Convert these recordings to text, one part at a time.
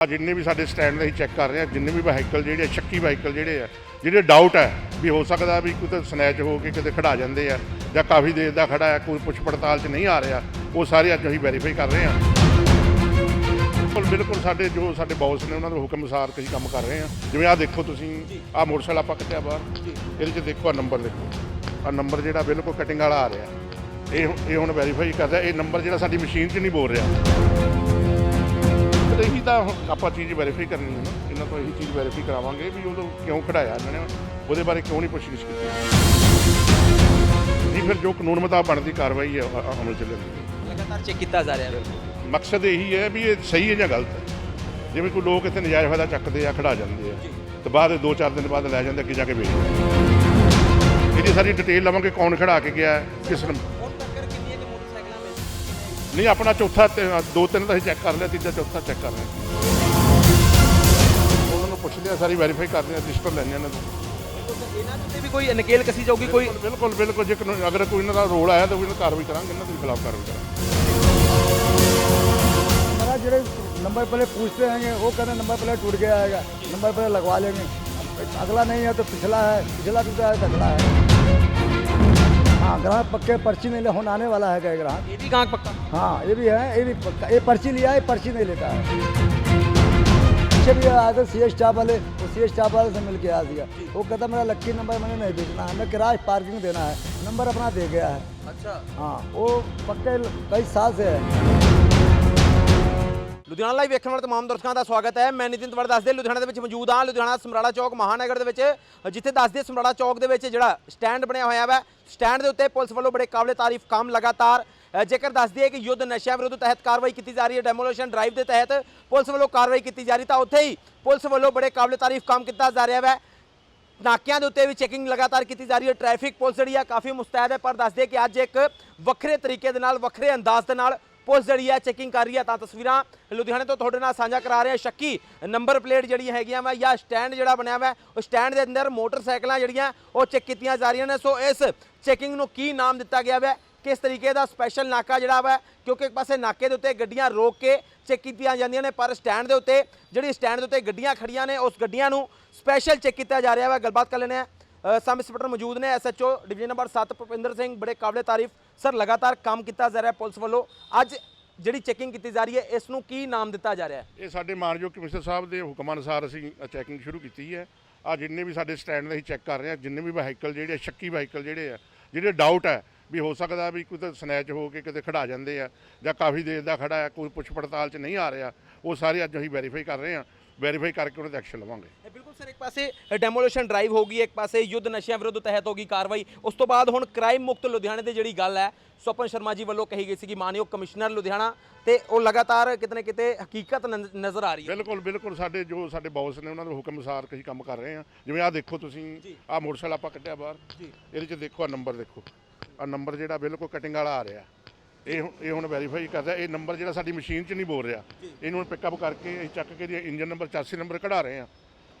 ਆ ਜਿੰਨੇ ਵੀ ਸਾਡੇ ਸਟੈਂਡ ਦੇ ਅਸੀਂ ਚੈੱਕ ਕਰ ਰਹੇ ਆ ਜਿੰਨੇ ਵੀ ਵਾਹੀਕਲ ਜਿਹੜੇ ਆ, ਸ਼ੱਕੀ ਵਾਹੀਕਲ ਜਿਹੜੇ ਆ ਜਿਹੜੇ ਡਾਊਟ ਹੈ ਵੀ ਹੋ ਸਕਦਾ ਵੀ ਕਿਤੇ ਸਨੈਚ ਹੋ ਕੇ ਕਿਤੇ ਖੜਾ ਜਾਂਦੇ ਆ ਜਾਂ ਕਾਫੀ ਦੇਰ ਦਾ ਖੜਾ ਹੈ ਕੋਈ ਪੁੱਛ ਪੜਤਾਲ 'ਚ ਨਹੀਂ ਆ ਰਿਹਾ ਉਹ ਸਾਰੇ ਅੱਜ ਅਸੀਂ ਵੈਰੀਫਾਈ ਕਰ ਰਹੇ ਆ ਬਿਲਕੁਲ ਬਿਲਕੁਲ ਸਾਡੇ ਜੋ ਸਾਡੇ ਬੌਸ ਨੇ ਉਹਨਾਂ ਦੇ ਹੁਕਮ ਅਨੁਸਾਰ ਅਸੀਂ ਕੰਮ ਕਰ ਰਹੇ ਆ ਜਿਵੇਂ ਆ ਦੇਖੋ ਤੁਸੀਂ ਆ ਮੋਟਰਸਾਈਕਲ ਆਪਾਂ ਕੱਟਿਆ ਬਾਹਰ। ਇਹਦੇ 'ਚ ਦੇਖੋ ਆ ਨੰਬਰ ਦੇਖੋ। ਆ ਨੰਬਰ ਜਿਹੜਾ ਬਿਲਕੁਲ ਕਟਿੰਗ ਵਾਲਾ ਆ ਰਿਹਾ। ਇਹ ਇਹ ਹੁਣ ਵੈਰੀਫਾਈ ਕਰਦਾ ਇਹ ਨੰਬਰ ਜਿਹੜਾ ਸਾਡੀ ਮਸ਼ੀਨ 'ਚ ਨਹੀਂ ਬੋਲ ਰਿਹਾ। ਤੇ ਇਹੀ ਤਾਂ ਹੁਣ ਆਪਾਂ ਚੀਜ਼ ਵੈਰੀਫਾਈ ਕਰਨੀ ਹੈ ਨਾ। ਇਹਨਾਂ ਤੋਂ ਇਹੀ ਚੀਜ਼ ਵੈਰੀਫਾਈ ਕਰਾਵਾਂਗੇ ਵੀ ਉਦੋਂ ਕਿਉਂ ਖੜਾਇਆ ਇਹਨਾਂ ਨੇ। ਉਹਦੇ ਬਾਰੇ ਕਿਉਂ ਨਹੀਂ ਪੁੱਛਗਿੱਛ ਕੀਤੀ। ਨਹੀਂ ਫਿਰ ਜੋ ਕਾਨੂੰਨ ਮੁਤਾਬਕ ਬਣਦੀ ਕਾਰਵਾਈ ਹੈ ਅ- ਅਮਲ ਚ ਲੈਂਦੀ ਲਗਾਤਾਰ ਚੈੱਕ ਕੀਤਾ ਜਾ ਰਿਹਾ। ਹੈ ਮਕਸਦ ਇਹੀ ਹੈ ਵੀ ਇਹ ਸਹੀ ਹੈ ਜਾਂ ਗਲਤ ਹੈ। ਜਿਵੇਂ ਕੋਈ ਲੋਕ ਇੱਥੇ ਨਜਾਇਜ਼ ਫਾਇਦਾ ਚੱਕਦੇ ਆ ਖੜਾ ਜਾਂਦੇ ਆ ਤੇ ਬਾਅਦ ਦੋ ਚਾਰ ਦਿਨ ਬਾਅਦ ਲੈ ਜਾਂਦੇ ਅੱਗੇ ਜਾ ਕੇ ਵੇਚਦੇ ਇਹਦੀ ਸਾਰੀ ਡਿਟੇਲ ਲਵਾਂਗੇ ਕੌਣ ਖੜਾ ਕੇ ਗਿਆ ਹੈ, ਕਿਸ ਨੂੰ ਨਹੀਂ ਆਪਣਾ ਚੌਥਾ ਤੇ ਦੋ ਤਿੰਨ ਤਾਂ ਅਸੀਂ ਚੈੱਕ ਕਰ ਲਿਆ ਤੀਜਾ ਚੌਥਾ ਚੈੱਕ ਕਰ ਰਹੇ ਹਾਂ ਉਹਨਾਂ ਨੂੰ ਪੁੱਛਦੇ ਆ ਸਾਰੀ ਵੈਰੀਫਾਈ ਕਰਦੇ ਆ ਰਜਿਸਟਰ ਲੈਣੇ ਇਹਨਾਂ ਤੋਂ ਇਹਨਾਂ ਦੇ ਉੱਤੇ ਵੀ ਕੋਈ ਨਕੇਲ ਕਸੀ ਜਾਊਗੀ ਕੋਈ ਬਿਲਕੁਲ ਬਿਲਕੁਲ ਜੇ ਕਾਨੂੰਨ- ਅਗਰ ਕੋਈ ਇਹਨਾਂ ਦਾ ਰੋਲ ਆਇਆ ਤਾਂ ਉਹਨਾਂ ਕਾਰਵਾਈ ਕਰਾਂਗੇ ਇਹਨਾਂ ਦੇ ਖਿਲਾਫ ਕਾਰਵਾਈ ਕਰਾਂਗੇ हमारा जो नंबर प्लेट पूछते रहेंगे वो कहते हैं नंबर प्लेट टूट गया है नंबर प्लेट लगवा लेंगे अगला नहीं है तो पिछला है पिछला टूटा है तो अगला है हाँ ग्राहक पक्के पर्ची नहीं ले होने आने वाला है क्या ग्राहक ये भी गाँव पक्का हाँ ये भी है ये भी पक्का ये पर्ची लिया है पर्ची नहीं लेता है पीछे भी आया था सी एस स्टाफ वाले वो सी एस स्टाफ वाले से मिल के आ दिया वो कहता मेरा लक्की नंबर मैंने नहीं बेचना हमें किराए पार्किंग देना है नंबर अपना दे गया है अच्छा हाँ वो पक्के कई साल से है ਲੁਧਿਆਣਾ ਲਾਈਵ ਵੇਖਣ ਵਾਲੇ ਤਮਾਮ ਦਰਸ਼ਕਾਂ ਦਾ ਸਵਾਗਤ ਹੈ। ਮੈਂ ਨਿਤਿਨ ਤਵੜ ਦੱਸਦੇ, ਲੁਧਿਆਣਾ ਦੇ ਵਿੱਚ ਮੌਜੂਦ ਹਾਂ। ਲੁਧਿਆਣਾ ਸਮਰਾਲਾ ਚੌਕ ਮਹਾਨਗਰ ਦੇ ਵਿੱਚ, ਜਿੱਥੇ ਦੱਸਦੇ ਸਮਰਾਲਾ ਚੌਕ ਦੇ ਵਿੱਚ ਜਿਹੜਾ ਸਟੈਂਡ ਬਣਿਆ ਹੋਇਆ ਵਾ, ਸਟੈਂਡ ਦੇ ਉੱਤੇ ਪੁਲਿਸ ਵੱਲੋਂ ਬੜੇ ਕਾਬਲੇ ਤਾਰੀਫ ਕੰਮ ਲਗਾਤਾਰ। ਜੇਕਰ ਦੱਸਦੀ ਹੈ ਕਿ ਯੁੱਧ ਨਸ਼ਿਆਂ ਵਿਰੁੱਧ ਤਹਿਤ ਕਾਰਵਾਈ ਕੀਤੀ ਜਾ ਰਹੀ ਹੈ, ਡੈਮੋਲੇਸ਼ਨ ਡਰਾਈਵ ਦੇ ਤਹਿਤ ਪੁਲਿਸ ਵੱਲੋਂ ਕਾਰਵਾਈ ਕੀਤੀ ਜਾ ਰਹੀ, ਤਾਂ ਉੱਥੇ ਹੀ ਪੁਲਿਸ ਵੱਲੋਂ ਬੜੇ ਕਾਬਲੇ ਤਾਰੀਫ ਕੰਮ ਕੀਤਾ ਜਾ ਰਿਹਾ ਵਾ। ਨਾਕਿਆਂ ਦੇ ਉੱਤੇ ਵੀ ਚੈਕਿੰਗ ਲਗਾਤਾਰ ਕੀਤੀ ਜਾ ਰਹੀ ਹੈ। ਟ੍ਰੈਫਿਕ ਪੁਲਿਸ ਜਿਹੜੀ ਆ ਕਾਫੀ ਮੁਸਤੈਦ ਹੈ, ਪਰ ਦੱਸਦੇ ਕਿ ਅੱਜ ਇੱਕ ਵੱਖਰੇ ਤਰੀਕੇ ਦੇ ਨਾਲ, ਵੱਖਰੇ ਅੰਦਾਜ਼ ਦੇ ਨਾਲ ਪੁਲਿਸ ਜਿਹੜੀ ਹੈ ਚੈਕਿੰਗ ਕਰ ਰਹੀ ਹੈ ਤਾਂ ਤਸਵੀਰਾਂ ਲੁਧਿਆਣੇ ਤੋਂ ਤੁਹਾਡੇ ਨਾਲ ਸਾਂਝਾ ਕਰਾ ਰਹੇ ਹਾਂ ਸ਼ੱਕੀ ਨੰਬਰ ਪਲੇਟ ਜਿਹੜੀਆਂ ਹੈਗੀਆਂ ਵਾ ਜਾਂ ਸਟੈਂਡ ਜਿਹੜਾ ਬਣਿਆ ਵਾ, ਉਹ ਸਟੈਂਡ ਦੇ ਅੰਦਰ ਮੋਟਰਸਾਈਕਲਾਂ ਜਿਹੜੀਆਂ, ਉਹ ਚੈੱਕ ਕੀਤੀਆਂ ਜਾ ਰਹੀਆਂ ਨੇ। ਸੋ ਇਸ ਚੈਕਿੰਗ ਨੂੰ ਕੀ ਨਾਮ ਦਿੱਤਾ ਗਿਆ ਵਾ? ਕਿਸ ਤਰੀਕੇ ਦਾ ਸਪੈਸ਼ਲ ਨਾਕਾ ਜਿਹੜਾ ਵਾ? ਕਿਉਂਕਿ ਇੱਕ ਪਾਸੇ ਨਾਕੇ ਦੇ ਉੱਤੇ ਗੱਡੀਆਂ ਰੋਕ ਕੇ ਚੈੱਕ ਕੀਤੀਆਂ ਜਾਂਦੀਆਂ ਨੇ, ਪਰ ਸਟੈਂਡ ਦੇ ਉੱਤੇ, ਜਿਹੜੀ ਸਟੈਂਡ ਦੇ ਉੱਤੇ ਗੱਡੀਆਂ ਖੜੀਆਂ ਨੇ, ਉਸ ਗੱਡੀਆਂ ਨੂੰ ਸਪੈਸ਼ਲ ਚੈੱਕ ਕੀਤਾ ਜਾ ਰਿਹਾ ਵਾ। ਗੱਲਬਾਤ ਕਰ ਲੈਣੇ ਆ। ਸਬ ਇੰਸਪੈਕਟਰ ਮੌਜੂਦ ਨੇ SHO division number 7 Bhupinder Singh, ਬੜੇ ਕਾਬਲੇ ਤਾਰੀਫ। ਸਰ, ਲਗਾਤਾਰ ਕੰਮ ਕੀਤਾ ਜਾ ਰਿਹਾ ਪੁਲਿਸ ਵੱਲੋਂ। ਅੱਜ ਜਿਹੜੀ ਚੈਕਿੰਗ ਕੀਤੀ ਜਾ ਰਹੀ ਹੈ, ਇਸ ਨੂੰ ਕੀ ਨਾਮ ਦਿੱਤਾ ਜਾ ਰਿਹਾ ਹੈ? ਇਹ ਸਾਡੇ ਮਾਨਯੋਗ ਕਮਿਸ਼ਨਰ ਸਾਹਿਬ ਦੇ ਹੁਕਮ ਅਨੁਸਾਰ ਅਸੀਂ ਚੈਕਿੰਗ ਸ਼ੁਰੂ ਕੀਤੀ ਹੈ। ਆ ਜਿੰਨੇ ਵੀ ਸਾਡੇ ਸਟੈਂਡ ਦੇ ਅਸੀਂ ਚੈੱਕ ਕਰ ਰਹੇ ਹਾਂ, ਜਿੰਨੇ ਵੀ ਵਾਹੀਕਲ ਜਿਹੜੇ ਸ਼ੱਕੀ ਵਾਹੀਕਲ ਜਿਹੜੇ ਆ, ਜਿਹੜੇ ਡਾਊਟ ਹੈ ਵੀ ਹੋ ਸਕਦਾ ਵੀ ਕਿਤੇ ਸਨੈਚ ਹੋ ਕੇ ਕਿਤੇ ਖੜਾ ਜਾਂਦੇ ਆ ਜਾਂ ਕਾਫੀ ਦੇਰ ਦਾ ਖੜਾ ਹੈ, ਕੋਈ ਪੁੱਛ ਪੜਤਾਲ 'ਚ ਨਹੀਂ ਆ ਰਿਹਾ, ਉਹ ਸਾਰੇ ਅੱਜ ਅਸੀਂ ਵੈਰੀਫਾਈ ਕਰ ਰਹੇ ਹਾਂ। ਵੈਰੀਫਾਈ ਕਰਕੇ ਉਹਨਾਂ ਤੇ ਐਕਸ਼ਨ ਲਵਾਂਗੇ। ਇਹ ਬਿਲਕੁਲ ਸਰ ਇੱਕ ਪਾਸੇ ਡੈਮੋਲੇਸ਼ਨ ਡਰਾਈਵ ਹੋ ਗਈ ਇੱਕ ਪਾਸੇ ਯੁੱਧ ਨਸ਼ਿਆਂ ਵਿਰੁੱਧ ਤਹਿਤ ਹੋ ਗਈ ਕਾਰਵਾਈ। ਉਸ ਤੋਂ ਬਾਅਦ ਹੁਣ ਕ੍ਰਾਈਮ ਮੁਕਤ ਲੁਧਿਆਣੇ ਦੀ ਜਿਹੜੀ ਗੱਲ ਹੈ ਸਵਪਨ ਸ਼ਰਮਾ ਜੀ ਵੱਲੋਂ ਕਹੀ ਗਈ ਸੀ ਕਿ ਮਾਨਯੋਗ ਕਮਿਸ਼ਨਰ ਲੁਧਿਆਣਾ ਤੇ ਉਹ ਲਗਾਤਾਰ ਕਿਤੇ ਨਾ ਕਿਤੇ ਹਕੀਕਤ ਨਜ਼- ਨਜ਼ਰ ਆ ਰਹੀ ਹੈ। ਬਿਲਕੁਲ ਬਿਲਕੁਲ ਸਾਡੇ ਜੋ ਸਾਡੇ ਬੌਸ ਨੇ ਉਹਨਾਂ ਦੇ ਹੁਕਮ ਅਨੁਸਾਰ ਅਸੀਂ ਕੰਮ ਕਰ ਰਹੇ ਆ ਜਿਵੇਂ ਆ ਦੇਖੋ ਤੁਸੀਂ ਆ ਮੋਟਰਸਾਈਕਲ ਆਪਾਂ ਕੱਟਿਆ ਬਾਹਰ। ਇਹਦੇ 'ਚ ਦੇਖੋ ਆ ਨੰਬਰ ਦੇਖੋ। ਆ ਨੰਬਰ ਜਿਹੜਾ ਬਿਲਕੁਲ ਕਟਿੰਗ ਵਾਲਾ ਆ ਰਿਹਾ। ਇਹ ਹੁਣ- ਇਹ ਹੁਣ ਵੈਰੀਫਾਈ ਕਰਦਾ ਇਹ ਨੰਬਰ ਜਿਹੜਾ ਸਾਡੀ ਮਸ਼ੀਨ 'ਚ ਨਹੀਂ ਬੋਲ ਰਿਹਾ। ਇਹਨੂੰ ਹੁਣ ਪਿਕਅਪ ਕਰਕੇ ਅਸੀਂ ਚੱਕ ਕੇ ਇਹਦੀ ਇੰਜਨ ਨੰਬਰ 84 ਨੰਬਰ ਕਢਾ ਰਹੇ ਆ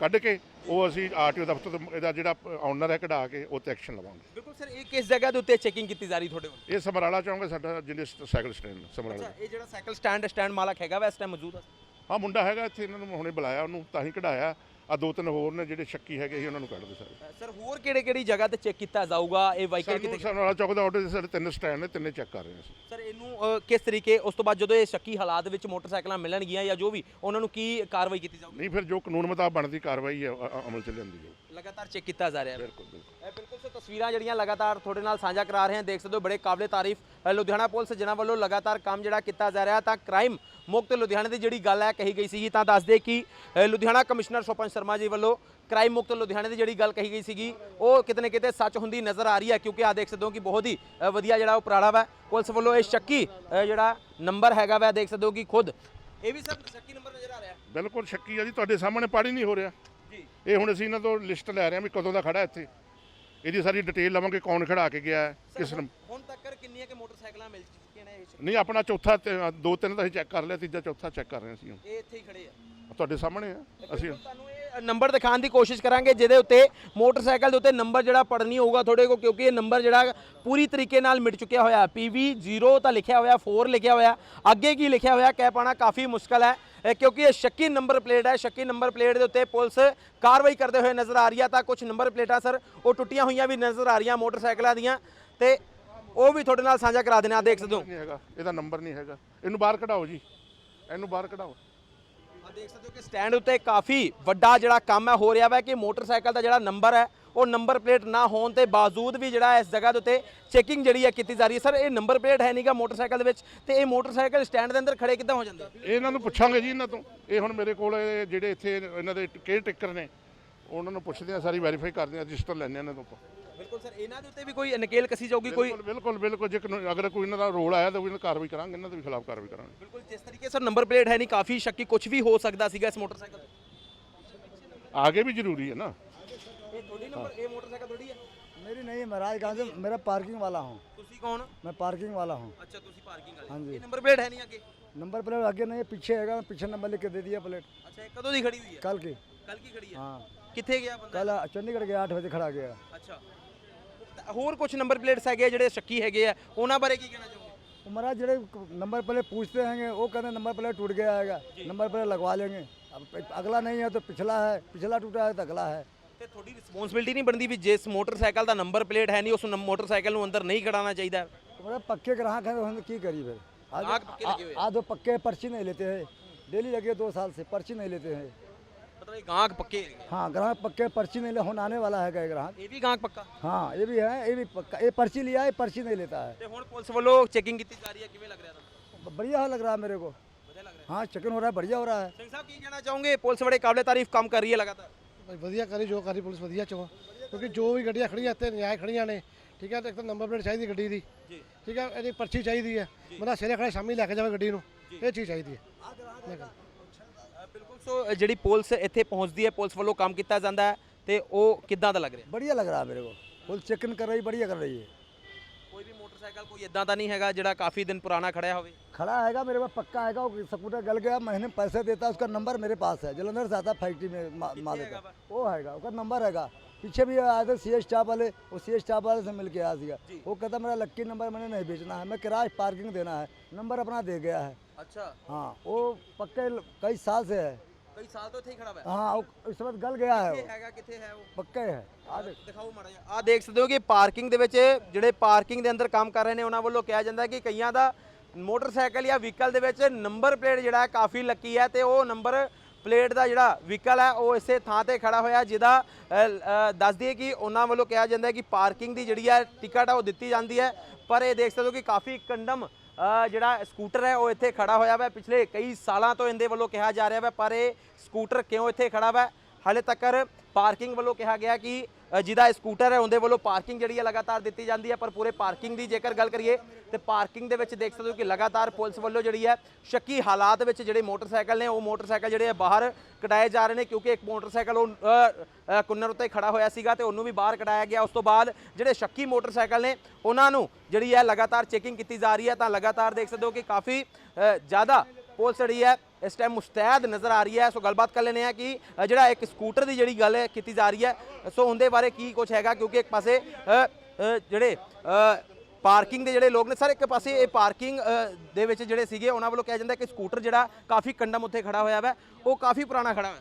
ਕੱਢ ਕੇ ਉਹ ਅਸੀਂ ਆਰਟੀਓ ਦਫ਼ਤਰ ਤੋਂ ਇਹਦਾ ਜਿਹੜਾ ਓਨਰ ਹੈ ਕਢਾ ਕੇ ਉਹ ਤੇ ਐਕਸ਼ਨ ਲਵਾਂਗੇ। ਬਿਲਕੁਲ ਸਰ ਇਹ ਕਿਸ ਜਗ੍ਹਾ ਦੇ ਉੱਤੇ ਚੈਕਿੰਗ ਕੀਤੀ ਜਾ ਰਹੀ ਤੁਹਾਡੇ ਵੱਲੋਂ? ਇਹ ਸਮਰਾਲਾ ਚਾਹੋਗੇ ਸਾਡਾ ਜਿਹੜੇ ਸਾਈਕਲ ਸਟੈਂਡ ਸਮਰਾਲਾ। ਇਹ ਜਿਹੜਾ ਸਾਈਕਲ ਸਟੈਂਡ ਸਟੈਂਡ ਮਾਲਕ ਹੈਗਾ ਵਾ ਇਸ ਟਾਈਮ ਮੌਜੂਦ ਹੈ ਹਾਂ ਮੁੰਡਾ ਹੈਗਾ ਇੱਥੇ ਇਹਨਾਂ ਨੂੰ ਹੁਣੇ ਬੁਲਾਇਆ ਉਹਨੂੰ ਤਾਂ ਹੀ ਕਢਾਇਆ। ਆ ਦੋ ਤਿੰਨ ਹੋਰ ਨੇ ਜਿਹੜੇ ਸ਼ੱਕੀ ਹੈਗੇ ਸੀ ਉਹਨਾਂ ਨੂੰ ਕੱਢ ਦੇ ਸਾਰੇ ਸਰ ਹੋਰ ਕਿਹੜੇ ਕਿਹੜੀ ਜਗ੍ਹਾ ਤੇ ਚੈੱਕ ਕੀਤਾ ਜਾਊਗਾ? ਇਹ ਵਾਹੀਕਲ ਸਾਨੂੰ ਕਿਤੇ ਸਮਰਾਲਾ ਚੌਕ ਦਾ ਆਰਡਰ ਸਾਡੇ ਤਿੰਨ ਸਟੈਂਡ ਨੇ ਤਿੰਨੇ ਚੈੱਕ ਕਰ ਰਹੇ ਹਾਂ ਸਰ ਇਹਨੂੰ ਕਿਸ ਤਰੀਕੇ ਉਸ ਤੋਂ ਬਾਅਦ ਜਦੋਂ ਇਹ ਸ਼ੱਕੀ ਹਾਲਾਤ ਵਿੱਚ ਮੋਟਰਸਾਈਕਲਾਂ ਮਿਲਣਗੀਆਂ ਜਾਂ ਜੋ ਵੀ ਉਹਨਾਂ ਨੂੰ ਕੀ ਕਾਰਵਾਈ ਕੀਤੀ ਜਾਊਗੀ? ਨਹੀਂ ਫਿਰ ਜੋ ਕਾਨੂੰਨ ਮੁਤਾਬਕ ਬਣਦੀ ਕਾਰਵਾਈ ਹੈ ਅਮਲ ਚ ਲਿਆਂਦੀ ਜਾਊ ਲਗਾਤਾਰ ਚੈੱਕ ਕੀਤਾ ਜਾ ਰਿਹਾ ਹੈ। ਬਿਲਕੁਲ ਬਿਲਕੁਲ। ਤਸਵੀਰਾਂ ਜਿਹੜੀਆਂ ਲਗਾਤਾਰ ਤੁਹਾਡੇ ਨਾਲ ਸਾਂਝਾ ਕਰਾ ਰਹੇ ਹਾਂ। ਦੇਖ ਸਕਦੇ ਹੋ ਬੜੇ ਕਾਬਲੇ ਤਾਰੀਫ ਲੁਧਿਆਣਾ ਪੁਲਿਸ ਜਿਨ੍ਹਾਂ ਵੱਲੋਂ ਲਗਾਤਾਰ ਕੰਮ ਜਿਹੜਾ ਕੀਤਾ ਜਾ ਰਿਹਾ ਤਾਂ ਕ੍ਰਾਈਮ ਮੁਕਤ ਲੁਧਿਆਣਾ ਦੀ ਜਿਹੜੀ ਗੱਲ ਹੈ ਕਹੀ ਗਈ ਸੀਗੀ। ਤਾਂ ਦੱਸਦੇ ਕਿ ਅ, ਲੁਧਿਆਣਾ ਕਮਿਸ਼ਨਰ ਸੋਪਨ ਸ਼ਰਮਾ ਜੀ ਵੱਲੋਂ ਕ੍ਰਾਈਮ ਮੁਕਤ ਲੁਧਿਆਣੇ ਦੀ ਜਿਹੜੀ ਗੱਲ ਕਹੀ ਗਈ ਸੀਗੀ ਉਹ ਕਿਤੇ ਨਾ ਕਿਤੇ ਸੱਚ ਹੁੰਦੀ ਨਜ਼ਰ ਆ ਰਹੀ ਹੈ ਕਿਉਂਕਿ ਆ ਦੇਖ ਸਕਦੇ ਹੋ ਕਿ ਬਹੁਤ ਹੀ ਵਧੀਆ ਜਿਹੜਾ ਉਪਰਾਲਾ ਵਾ। ਪੁਲਿਸ ਵੱਲੋਂ ਇਹ ਸ਼ੱਕੀ ਜਿਹੜਾ ਨੰਬਰ ਹੈਗਾ ਵਾ ਦੇਖ ਸਕਦੇ ਹੋ ਕਿ ਖੁਦ। ਇਹ ਵੀ ਸਰ ਸ਼ੱਕੀ ਨੰਬਰ ਨਜ਼ਰ ਆ ਰਿਹਾ। ਬਿਲਕੁਲ ਸ਼ੱਕੀ ਆ ਜੀ ਤੁਹਾਡੇ ਸਾਹਮਣੇ ਪੜ੍ਹ ਨਹੀਂ ਹੋ ਰਿਹਾ। ਜੀ। ਇਹ ਹੁਣ ਅਸੀਂ ਇਹਨਾਂ ਤੋਂ ਲਿਸਟ ਲੈ ਰਹੇ ਹਾਂ ਵੀ ਕਦੋਂ ਦਾ ਖੜਾ ਇੱਥੇ। ਇਹਦੀ ਸਾਰੀ ਡਿਟੇਲ ਲਵਾਂਗੇ ਕੌਣ ਖੜਾ ਕੇ ਗਿਆ ਹੈ, ਕਿਸ ਨੂੰ ਹੁਣ ਤੱਕ ਕਿੰਨੀਆਂ ਕਿ ਮੋਟਰਸਾਈਕਲਾਂ ਮਿਲ ਚੁੱਕੀਆਂ ਨੇ ਇਹ ਨਹੀਂ ਆਪਣਾ ਚੌਥਾ ਤੇ ਦੋ ਤਿੰਨ ਤਾਂ ਅਸੀਂ ਚੈੱਕ ਕਰ ਲਿਆ ਤੀਜਾ ਚੌਥਾ ਚੈੱਕ ਕਰ ਰਹੇ ਹਾਂ ਅਸੀਂ। ਇਹ ਇੱਥੇ ਹੀ ਖੜੇ ਆ। ਤੁਹਾਡੇ ਸਾਹਮਣੇ ਆ। ਅਸੀਂ ਤੁਹਾਨੂੰ ਇਹ ਨੰਬਰ ਦਿਖਾਉਣ ਦੀ ਕੋਸ਼ਿਸ਼ ਕਰਾਂਗੇ ਜਿਹਦੇ ਉੱਤੇ ਮੋਟਰਸਾਈਕਲ ਦੇ ਉੱਤੇ ਨੰਬਰ ਜਿਹੜਾ ਪੜਨੀ ਹੋਊਗਾ ਤੁਹਾਡੇ ਕੋਲ ਕਿਉਂਕਿ ਇਹ ਨੰਬਰ ਜਿਹੜਾ ਪੂਰੀ ਤਰੀਕੇ ਨਾਲ ਮਿਟ ਚੁੱਕਿਆ ਹੋਇਆ। PV 0 ਤਾਂ ਲਿਖਿਆ ਹੋਇਆ 4 ਲਿਖਿਆ ਹੋਇਆ। ਅੱਗੇ ਕੀ ਲਿਖਿਆ ਹੋਇਆ ਕਹਿ ਪਾਣਾ ਕਾਫੀ ਮੁਸ਼ਕਲ ਹੈ। ਕਿਉਂਕਿ ਇਹ ਸ਼ੱਕੀ ਨੰਬਰ ਪਲੇਟ ਹੈ ਸ਼ੱਕੀ ਨੰਬਰ ਪਲੇਟ ਦੇ ਉੱਤੇ ਪੁਲਿਸ ਕਾਰਵਾਈ ਕਰਦੇ ਹੋਏ ਨਜ਼ਰ ਆ ਰਹੀ ਹੈ ਤਾਂ ਕੁਝ ਨੰਬਰ ਪਲੇਟਾਂ ਸਰ ਉਹ ਟੁੱਟੀਆਂ ਹੋਈਆਂ ਵੀ ਨਜ਼ਰ ਆ ਰਹੀਆਂ ਮੋਟਰਸਾਈਕਲਾਂ ਦੀਆਂ ਤੇ ਉਹ ਵੀ ਤੁਹਾਡੇ ਨਾਲ ਸਾਂਝਾ ਕਰਾ ਦੇਣਾ ਦੇਖ ਸਕਦੇ ਹੋ। ਨਹੀਂ ਹੈਗਾ ਇਹਦਾ ਨੰਬਰ ਨਹੀਂ ਹੈਗਾ। ਇਹਨੂੰ ਬਾਹਰ ਕਢਾਓ ਜੀ ਇਹਨੂੰ ਬਾਹਰ ਕਢਾਓ। ਆ ਦੇਖ ਸਕਦੇ ਹੋ ਕਿ ਸਟੈਂਡ ਉੱਤੇ ਕਾਫੀ ਵੱਡਾ ਜਿਹੜਾ ਕੰਮ ਹੈ ਹੋ ਰਿਹਾ ਵਾ ਕਿ ਮੋਟਰਸਾਈਕਲ ਦਾ ਜਿਹੜਾ ਨੰਬਰ ਹੈ ਉਹ ਨੰਬਰ ਪਲੇਟ ਨਾ ਹੋਣ ਤੇ ਬਾਵਜੂਦ ਵੀ ਜਿਹੜਾ ਇਸ ਜਗ੍ਹਾ ਦੇ ਉੱਤੇ ਚੈਕਿੰਗ ਜਿਹੜੀ ਹੈ ਕੀਤੀ ਜਾ ਰਹੀ ਹੈ। ਸਰ ਇਹ ਨੰਬਰ ਪਲੇਟ ਹੈ ਨਹੀਂਗਾ ਮੋਟਰਸਾਈਕਲ ਦੇ ਵਿੱਚ ਤੇ ਇਹ ਮੋਟਰਸਾਈਕਲ ਸਟੈਂਡ ਦੇ ਅੰਦਰ ਖੜੇ ਕਿੱਦਾਂ ਹੋ ਜਾਂਦੇ? ਇਹ ਇਹਨਾਂ ਨੂੰ ਪੁੱਛਾਂਗੇ ਜੀ ਇਹਨਾਂ ਤੋਂ। ਇਹ ਹੁਣ ਮੇਰੇ ਕੋਲ ਜਿਹੜੇ ਇੱਥੇ ਇਹਨਾਂ ਦੇ ਕੇਅਰ ਟੇਕਰ ਨੇ ਉਹਨਾਂ ਨੂੰ ਪੁੱਛਦੇ ਆ ਸਾਰੀ ਵੈਰੀਫਾਈ ਕਰਦੇ ਆ ਰਜਿਸਟਰ ਲੈਣੇ ਇਹਨਾਂ ਤੋਂ ਬਿਲਕੁਲ ਸਰ ਇਹਨਾਂ ਦੇ ਉੱਤੇ ਵੀ ਕੋਈ ਨਕੇਲ ਕਸੀ ਜਾਊਗੀ ਕੋਈ ਬਿਲਕੁਲ ਬਿਲਕੁਲ ਜੇ ਅਗਰ ਕੋਈ ਇਹਨਾਂ ਦਾ ਰੋਲ ਆਇਆ ਤਾਂ ਕੋਈ ਕਾਰਵਾਈ ਕਰਾਂਗੇ ਇਹਨਾਂ ਦੇ ਵੀ ਖਿਲਾਫ ਕਾਰਵਾਈ ਕਰਾਂਗੇ। ਬਿਲਕੁਲ ਜਿਸ ਤਰੀਕੇ ਸਰ ਨੰਬਰ ਪਲੇਟ ਹੈ ਨਹੀਂ ਕਾਫੀ ਸ਼ੱਕੀ ਕੁਝ ਵੀ ਹੋ ਸਕਦਾ ਸੀਗਾ ਇਸ ਮੋਟਰਸਾਈਕਲ ਆਗੇ ਵੀ ਜ਼ਰੂਰੀ ਹੈ ਨਾ। ਇਹ ਤੁਹਾਡੀ ਨੰਬਰ ਇਹ ਮੋਟਰਸਾਈਕਲ ਤੁਹਾਡੀ ਹੈ मेरी नहीं है महाराज कहाँ से मेरा पार्किंग वाला हूँ ਤੁਸੀਂ ਕੌਣ मैं पार्किंग वाला हूँ ਅੱਛਾ ਤੁਸੀਂ ਪਾਰਕਿੰਗ ਵਾਲੇ हाँ जी। ਇਹ ਨੰਬਰ ਪਲੇਟ ਹੈ ਨਹੀਂ ਅੱਗੇ नंबर प्लेट आगे नहीं है पीछे हैगा मैं पीछे नंबर लिख के दे दिया प्लेट ਅੱਛਾ ਇਹ ਕਦੋਂ ਦੀ ਖੜੀ ਹੋਈ ਹੈ कल की ਕੱਲ ਕੀ खड़ी है हाँ ਕਿੱਥੇ ਗਿਆ ਬੰਦਾ कल चंडीगढ़ के आठ बजे खड़ा गया ਅੱਛਾ ਤਾਂ ਹੋਰ ਕੁਝ ਨੰਬਰ ਪਲੇਟਸ ਹੈਗੇ ਆ ਜਿਹੜੇ ਸ਼ੱਕੀ ਹੈਗੇ ਆ ਉਹਨਾਂ ਬਾਰੇ ਕੀ ਕਹਿਣਾ ਚਾਹੋਗੇ वो महाराज जड़े नंबर प्लेट पूछते हैं वो कहते हैं नंबर प्लेट टूट गया है नंबर प्लेट लगवा लेंगे अब अगला नहीं है तो पिछला है पिछला टूटा है तो अगला है ਤੇ ਤੁਹਾਡੀ ਰਿਸਪੌਂਸਿਬਿਲਟੀ ਨਹੀਂ ਬਣਦੀ ਵੀ ਜਿਸ ਮੋਟਰਸਾਈਕਲ ਦਾ ਨੰਬਰ ਪਲੇਟ ਹੈ ਨਹੀਂ ਉਸ ਨੰਬ- ਮੋਟਰਸਾਈਕਲ ਨੂੰ ਅੰਦਰ ਨਹੀਂ ਖੜਾਉਣਾ ਚਾਹੀਦਾ तो मतलब पक्के ग्राहक हैं तो हम की करी फिर आज ग्राहक पक्के लगे हुए हैं। आज वो पक्के पर्ची नहीं लेते हैं डेली लगे दो साल से पर्ची नहीं लेते हैं ਮਤਲਬ ਇਹ ਗਾਹਕ ਪੱਕੇ ਹੈਗੇ हाँ ग्राहक पक्के पर्ची नहीं ले होने आने वाला है ग्राहक ਇਹ ਵੀ ਗਾਹਕ ਪੱਕਾ हाँ ये भी है ये भी पक्का ये पर्ची लिया है पर्ची नहीं लेता है ਤੇ ਹੁਣ ਪੁਲਿਸ ਵੱਲੋਂ ਚੈਕਿੰਗ ਕੀਤੀ ਜਾ ਰਹੀ ਹੈ ਕਿਵੇਂ ਲੱਗ ਰਿਹਾ ਤੁਹਾਨੂੰ बढ़िया लग रहा है मेरे को ਵਧੀਆ ਲੱਗ ਰਿਹਾ हाँ चिकन हो रहा है बढ़िया हो रहा है ਸਿੰਘ ਸਾਹਿਬ ਕੀ ਕਹਿਣਾ ਚਾਹੋਗੇ ਪੁਲਿਸ ਬੜੇ ਕਾਬਲੇ ਤਾਰੀਫ ਕੰਮ ਕਰ ਰਹੀ ਹੈ ਲਗਾਤਾਰ ਭਾਈ ਵਧੀਆ ਕਰੀ ਜੋ ਕਰੀ ਪੁਲਿਸ ਵਧੀਆ ਚੋ ਕਿਉਂਕਿ ਜੋ ਵੀ ਗੱਡੀਆਂ ਖੜੀਆਂ ਇੱਥੇ ਨਜਾਇਜ਼ ਖੜੀਆਂ ਨੇ ਠੀਕ ਹੈ ਤੇ ਇੱਕ ਤਾਂ ਨੰਬਰ ਪਲੇਟ ਚਾਹੀਦੀ ਗੱਡੀ ਦੀ ਜੀ ਠੀਕ ਹੈ ਇਹਦੀ ਪਰਚੀ ਚਾਹੀਦੀ ਹੈ ਬੰਦਾ ਸਵੇਰੇ ਖੜਾ ਸ਼ਾਮੀ ਲੈ ਕੇ ਜਾਵੇ ਗੱਡੀ ਨੂੰ ਇਹ ਚੀਜ਼ ਚਾਹੀਦੀ ਹੈ ਅ, ਬਿਲਕੁਲ ਸੋ ਅ, ਜਿਹੜੀ ਪੁਲਿਸ ਇੱਥੇ ਪਹੁੰਚਦੀ ਹੈ ਪੁਲਿਸ ਵੱਲੋਂ ਕੰਮ ਕੀਤਾ ਜਾਂਦਾ ਹੈ ਤੇ ਉਹ ਕਿੱਦਾਂ ਦਾ ਲੱਗ ਰਿਹਾ बढ़िया लग रहा है मेरे को फुल चिकन कर रही बढ़िया कर रही है ਕੋਈ ਵੀ ਮੋਟਰਸਾਈਕਲ ਕੋਈ ਇਦਾਂ ਦਾ ਨਹੀਂ ਹੈਗਾ ਜਿਹੜਾ ਕਾਫੀ ਦਿਨ ਪੁਰਾਣਾ ਖੜਿਆ ਹੋਵੇ खड़ा हैगा मेरे पास पक्का हैगा वो स्कूटर गल गया महीने में पैसे देता है उसका नंबर मेरे पास है जलंधर से आता है फैक्ट्री में मा- माल हैगा देता है। वो हैगा उसका नंबर हैगा पीछे भी आए थे सी एस स्टाफ वाले वो सी एस स्टाफ वाले से मिल के आया सीगा वो कहता मेरा लक्की नंबर मैंने नहीं बेचना है मैं किराए पार्किंग देना है नंबर अपना दे गया है ਅੱਛਾ हाँ वो पक्के ल- कई साल से है ਕਈ ਸਾਲ ਤੋਂ ਇੱਥੇ ਹੀ ਖੜਾ ਹੋਇਆ हाँ वो इस वक्त गल गया है ਕਿੱਥੇ वो ਹੈਗਾ ਕਿੱਥੇ ਹੈ ਉਹ पक्के है आ देख ਦਿਖਾਓ ਮਾੜਾ ਜਿਹਾ ਆ ਦੇਖ ਸਕਦੇ ਹੋ ਕਿ ਪਾਰਕਿੰਗ ਦੇ ਵਿੱਚ ਜਿਹੜੇ ਪਾਰਕਿੰਗ ਦੇ ਅੰਦਰ ਕੰਮ ਕਰ ਰਹੇ ਨੇ ਉਹਨਾਂ ਵੱਲੋਂ ਕਿਹਾ ਜਾਂਦਾ ਹੈ ਕਿ ਕਈਆਂ ਦਾ ਮੋਟਰਸਾਈਕਲ ਜਾਂ ਵਹੀਕਲ ਦੇ ਵਿੱਚ ਨੰਬਰ ਪਲੇਟ ਜਿਹੜਾ ਹੈ ਕਾਫੀ ਲੱਕੀ ਹੈ ਤੇ ਉਹ ਨੰਬਰ ਪਲੇਟ ਦਾ ਜਿਹੜਾ ਵਹੀਕਲ ਹੈ ਉਹ ਇਸੇ ਥਾਂ ਤੇ ਖੜਾ ਹੋਇਆ ਜਿਹਦਾ ਅ, ਅ, ਦੱਸ ਦਈਏ ਕਿ ਉਹਨਾਂ ਵੱਲੋਂ ਕਿਹਾ ਜਾਂਦਾ ਹੈ ਕਿ ਪਾਰਕਿੰਗ ਦੀ ਜਿਹੜੀ ਹੈ ਟਿਕਟ ਹੈ ਉਹ ਦਿੱਤੀ ਜਾਂਦੀ ਹੈ ਪਰ ਇਹ ਦੇਖ ਸਕਦੇ ਹੋ ਕਿ ਕਾਫੀ ਕੰਡਮ ਅ, ਜਿਹੜਾ ਸਕੂਟਰ ਹੈ, ਉਹ ਇੱਥੇ ਖੜਾ ਹੋਇਆ ਵਾ। ਪਿਛਲੇ ਕਈ ਸਾਲਾਂ ਤੋਂ ਇਹਦੇ ਵੱਲੋਂ ਕਿਹਾ ਜਾ ਰਿਹਾ ਵਾ, ਪਰ ਇਹ ਸਕੂਟਰ ਕਿਉਂ ਇੱਥੇ ਖੜਾ ਵਾ? ਹਾਲੇ ਤੱਕ ਪਾਰਕਿੰਗ ਵੱਲੋਂ ਕਿਹਾ ਗਿਆ ਕਿ ਜਿਹਦਾ ਸਕੂਟਰ ਹੈ, ਉਹਦੇ ਵੱਲੋਂ ਪਾਰਕਿੰਗ ਜਿਹੜੀ ਹੈ ਲਗਾਤਾਰ ਦਿੱਤੀ ਜਾਂਦੀ ਹੈ, ਪਰ ਪੂਰੇ ਪਾਰਕਿੰਗ ਦੀ ਜੇਕਰ ਗੱਲ ਕਰੀਏ, ਤੇ ਪਾਰਕਿੰਗ ਦੇ ਵਿੱਚ ਦੇਖ ਸਕਦੇ ਹੋ ਕਿ ਲਗਾਤਾਰ ਪੁਲਿਸ ਵੱਲੋਂ ਜਿਹੜੀ ਹੈ ਸ਼ੱਕੀ ਹਾਲਾਤ ਵਿੱਚ ਜਿਹੜੇ ਮੋਟਰਸਾਈਕਲ ਨੇ, ਉਹ ਮੋਟਰਸਾਈਕਲ ਜਿਹੜੇ ਆ ਬਾਹਰ ਕਢਾਏ ਜਾ ਰਹੇ ਨੇ, ਕਿਉਂਕਿ ਇੱਕ ਮੋਟਰਸਾਈਕਲ ਉਹ ਕੁੰਨਰ ਉੱਤੇ ਖੜਾ ਹੋਇਆ ਸੀਗਾ ਤੇ ਉਹਨੂੰ ਵੀ ਬਾਹਰ ਕਢਾਇਆ ਗਿਆ। ਉਸ ਤੋਂ ਬਾਅਦ ਜਿਹੜੇ ਸ਼ੱਕੀ ਮੋਟਰਸਾਈਕਲ ਨੇ, ਉਹਨਾਂ ਨੂੰ ਜਿਹੜੀ ਹੈ ਲਗਾਤਾਰ ਚੈਕਿੰਗ ਕੀਤੀ ਜਾ ਰਹੀ ਹੈ, ਤਾਂ ਲਗਾਤਾਰ ਦੇਖ ਸਕਦੇ ਹੋ ਕਿ ਕਾਫੀ ਜ਼ਿਆਦਾ ਪੁਲਿਸ ਜਿਹੜੀ ਹੈ, ਇਸ ਟਾਈਮ ਮੁਸਤੈਦ ਨਜ਼ਰ ਆ ਰਹੀ ਹੈ। ਸੋ ਗੱਲਬਾਤ ਕਰ ਲੈਨੇ ਆ ਕਿ ਜਿਹੜਾ ਇੱਕ ਸਕੂਟਰ ਦੀ ਜਿਹੜੀ ਗੱਲ ਹੈ, ਕੀਤੀ ਜਾ ਰਹੀ ਹੈ। ਸੋ ਉਹਦੇ ਬਾਰੇ ਕੀ ਕੁਝ ਹੈਗਾ, ਕਿਉਂਕਿ ਇੱਕ ਪਾਸੇ ਜਿਹੜੇ ਪਾਰਕਿੰਗ ਦੇ ਜਿਹੜੇ ਲੋਕ ਨੇ, ਸਰ ਇੱਕ ਪਾਸੇ ਇਹ ਪਾਰਕਿੰਗ ਦੇ ਵਿੱਚ ਜਿਹੜੇ ਸੀਗੇ, ਉਹਨਾਂ ਵੱਲੋਂ ਕਿਹਾ ਜਾਂਦਾ ਕਿ ਸਕੂਟਰ ਜਿਹੜਾ ਕਾਫੀ ਕੰਡਮ ਉੱਥੇ ਖੜਾ ਹੋਇਆ ਵਾ। ਉਹ ਕਾਫੀ ਪੁਰਾਣਾ ਖੜਾ ਹੋਇਆ।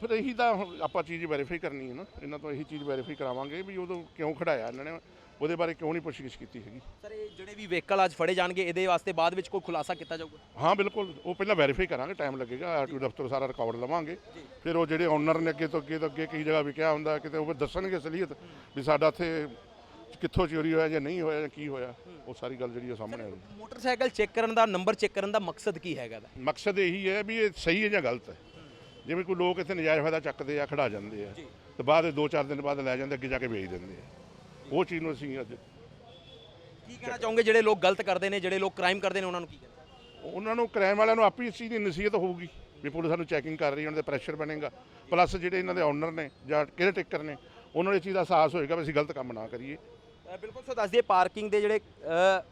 ਫਿਰ ਇਹੀ ਤਾਂ ਹੁਣ ਆਪਾਂ ਚੀਜ਼ ਵੈਰੀਫਾਈ ਕਰਨੀ ਹੈ ਨਾ ਇਹਨਾਂ ਤੋਂ ਇਹੀ ਚੀਜ਼ ਵੈਰੀਫਾਈ ਕਰਾਵਾਂਗੇ ਵੀ ਉਦੋਂ ਕਿਉਂ ਖੜਾਇਆ ਇਹਨਾਂ ਨੇ ਉਹਦੇ ਬਾਰੇ ਕਿਉਂ ਨਹੀਂ ਪੁੱਛਗਿੱਛ ਕੀਤੀ ਹੈਗੀ। ਸਰ ਇਹ ਜਿਹੜੇ ਵੀ ਵਹੀਕਲ ਅੱਜ ਫੜੇ ਜਾਣਗੇ ਇਹਦੇ ਵਾਸਤੇ ਬਾਅਦ ਵਿੱਚ ਕੋਈ ਖੁਲਾਸਾ ਕੀਤਾ ਜਾਊਗਾ? ਹਾਂ ਬਿਲਕੁਲ ਉਹ ਪਹਿਲਾਂ ਵੈਰੀਫਾਈ ਕਰਾਂਗੇ ਟਾਈਮ ਲੱਗੇਗਾ ਆਰਟੀਓ ਦਫ਼ਤਰ ਸਾਰਾ ਰਿਕਾਰਡ ਲਵਾਂਗੇ। ਫਿਰ ਉਹ ਜਿਹੜੇ ਓਨਰ ਨੇ ਅੱਗੇ ਤੋਂ ਅੱਗੇ ਤੋਂ ਅੱਗੇ ਕਈ ਜਗ੍ਹਾ ਵਿਕਿਆ ਹੁੰਦਾ ਕਿਤੇ ਉਹ ਦੱਸਣਗੇ ਅਸਲੀਅਤ ਵੀ ਸਾਡਾ ਇੱਥੇ ਕਿੱਥੋਂ ਚੋਰੀ ਹੋਇਆ ਜਾਂ ਨਹੀਂ ਹੋਇਆ ਜਾਂ ਕੀ ਹੋਇਆ ਉਹ ਸਾਰੀ ਗੱਲ ਜਿਹੜੀ ਆ ਸਾਹਮਣੇ ਆਉਂਦੀ ਮੋਟਰਸਾਈਕਲ ਚੈੱਕ ਕਰਨ ਦਾ ਨੰਬਰ ਚੈੱਕ ਕਰਨ ਦਾ ਮਕਸਦ ਕੀ ਹੈਗਾ ਦਾ ਮਕਸਦ ਇਹੀ ਹੈ ਵੀ ਇਹ ਸਹੀ ਹੈ ਜਾਂ ਗਲਤ ਹੈ। ਜਿਵੇਂ ਕੋਈ ਲੋਕ ਇੱਥੇ ਨਜਾਇਜ਼ ਫਾਇਦਾ ਚੱਕਦੇ ਆ ਖੜਾ ਜਾਂਦੇ ਆ ਤੇ ਬਾਅਦ ਦੇ 2-4 ਦਿਨ ਬਾਅਦ ਲੈ ਜਾਂਦੇ ਅੱਗੇ ਜਾ ਕੇ ਵੇਚ ਦਿੰਦੇ ਆ। ਉਹ ਚੀਜ਼ ਨੂੰ ਅਸੀਂ ਅੱਜ ਕੀ ਕਹਿਣਾ ਚਾਹੋਗੇ? ਜਿਹੜੇ ਲੋਕ ਗਲਤ ਕਰਦੇ ਨੇ ਜਿਹੜੇ ਲੋਕ ਕ੍ਰਾਈਮ ਕਰਦੇ ਨੇ ਉਹਨਾਂ ਨੂੰ ਕੀ ਕਹਿਣਾ? ਉਹਨਾਂ ਨੂੰ ਕ੍ਰਾਈਮ ਵਾਲਿਆਂ ਨੂੰ ਆਪੇ ਇਸ ਚੀਜ਼ ਦੀ ਨਸੀਹਤ ਹੋਊਗੀ ਵੀ ਪੁਲਿਸ ਸਾਨੂੰ ਚੈਕਿੰਗ ਕਰ ਰਹੀ ਹੈ ਉਹਨਾਂ ਦੇ ਪ੍ਰੈਸ਼ਰ ਬਣੇਗਾ। ਪਲੱਸ ਜਿਹੜੇ ਇਹਨਾਂ ਦੇ ਓਨਰ ਨੇ ਜਾਂ ਕਿਹੜੇ ਟੇਕਰ ਨੇ ਉਹਨਾਂ ਨੂੰ ਇਹ ਚੀਜ਼ ਦਾ ਅਹਿਸਾਸ ਹੋਏਗਾ ਵੀ ਅਸੀਂ ਗਲਤ ਕੰਮ ਨਾ ਕਰੀਏ। ਬਿਲਕੁਲ ਸੋ ਦੱਸ ਦਈਏ, ਪਾਰਕਿੰਗ ਦੇ ਜਿਹੜੇ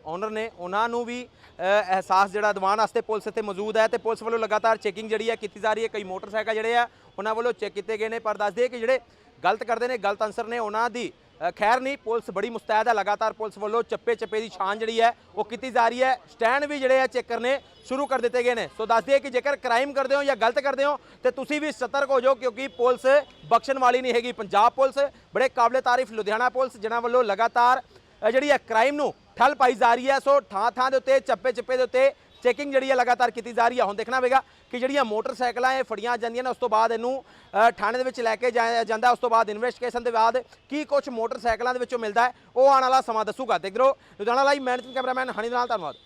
ਓਨਰ ਨੇ, ਉਹਨਾਂ ਨੂੰ ਵੀ ਅਹਿਸਾਸ ਜਿਹੜਾ ਦਿਵਾਉਣ ਵਾਸਤੇ ਪੁਲਿਸ ਇੱਥੇ ਮੌਜੂਦ ਹੈ ਤੇ ਪੁਲਿਸ ਵੱਲੋਂ ਲਗਾਤਾਰ ਚੈਕਿੰਗ ਜਿਹੜੀ ਹੈ ਕੀਤੀ ਜਾ ਰਹੀ ਹੈ। ਕਈ ਮੋਟਰਸਾਈਕਲ ਜਿਹੜੇ ਆ, ਉਹਨਾਂ ਵੱਲੋਂ ਚੈੱਕ ਕੀਤੇ ਗਏ ਨੇ, ਪਰ ਦੱਸ ਦਈਏ ਕਿ ਜਿਹੜੇ ਗਲਤ ਕਰਦੇ ਨੇ, ਗਲਤ ਅਨਸਰ ਨੇ ਉਹਨਾਂ ਦੀ ਖੈਰ ਨਹੀਂ, ਪੁਲਿਸ ਬੜੀ ਮੁਸਤੈਦ ਹੈ ਲਗਾਤਾਰ ਪੁਲਿਸ ਵੱਲੋਂ ਚੱਪੇ ਚੱਪੇ ਦੀ ਛਾਣ ਜਿਹੜੀ ਹੈ, ਉਹ ਕੀਤੀ ਜਾ ਰਹੀ ਹੈ। ਸਟੈਂਡ ਵੀ ਜਿਹੜੇ ਆ ਚੈੱਕ ਨੇ, ਸ਼ੁਰੂ ਕਰ ਦਿੱਤੇ ਗਏ ਨੇ। ਸੋ ਦੱਸ ਦਈਏ ਕਿ ਜੇਕਰ ਕ੍ਰਾਈਮ ਕਰਦੇ ਹੋ ਜਾਂ ਗਲਤ ਕਰਦੇ ਹੋ, ਤੇ ਤੁਸੀਂ ਵੀ ਸਤਰਕ ਹੋ ਜਾਓ, ਕਿਉਂਕਿ ਪੁਲਿਸ ਬਖਸ਼ਣ ਵਾਲੀ ਨਹੀਂ ਹੈਗੀ। ਪੰਜਾਬ ਪੁਲਿਸ, ਬੜੇ ਕਾਬਲੇ ਤਾਰੀਫ ਲੁਧਿਆਣਾ ਪੁਲਿਸ ਜਿਹਨਾਂ ਵੱਲੋਂ ਲਗਾਤਾਰ ਜਿਹੜੀ ਹੈ ਕ੍ਰਾਈਮ ਨੂੰ ਠੱਲ ਪਾਈ ਜਾ ਰਹੀ ਹੈ। ਸੋ ਥਾਂ ਥਾਂ ਦੇ ਉੱਤੇ ਚੱਪੇ ਚੱਪੇ ਦੇ ਉੱਤੇ ਚੈਕਿੰਗ ਜਿਹੜੀ ਹੈ ਲਗਾਤਾਰ ਕੀਤੀ ਜਾ ਰਹੀ ਹੈ ਹੁਣ ਦੇਖਣਾ ਹੋਵੇਗਾ ਕਿ ਜਿਹੜੀਆਂ ਮੋਟਰਸਾਈਕਲਾਂ ਇਹ ਫੜੀਆਂ ਜਾਂਦੀਆਂ ਨੇ, ਉਸ ਤੋਂ ਬਾਅਦ ਇਹਨੂੰ ਥਾਣੇ ਦੇ ਵਿੱਚ ਲੈ ਕੇ ਜਾਇਆ ਜਾਂਦਾ, ਉਸ ਤੋਂ ਬਾਅਦ ਇਨਵੈਸਟੀਗੇਸ਼ਨ ਦੇ ਬਾਅਦ ਕੀ ਕੁਝ ਮੋਟਰਸਾਈਕਲਾਂ ਦੇ ਵਿੱਚੋਂ ਮਿਲਦਾ ਹੈ, ਉਹ ਆਉਣ ਵਾਲਾ ਸਮਾਂ ਦੱਸੂਗਾ। ਦੇਖਦੇ ਰਹੋ Ludhiana live managing cameraman, Honey ਦੇ ਨਾਲ, ਧੰਨਵਾਦ।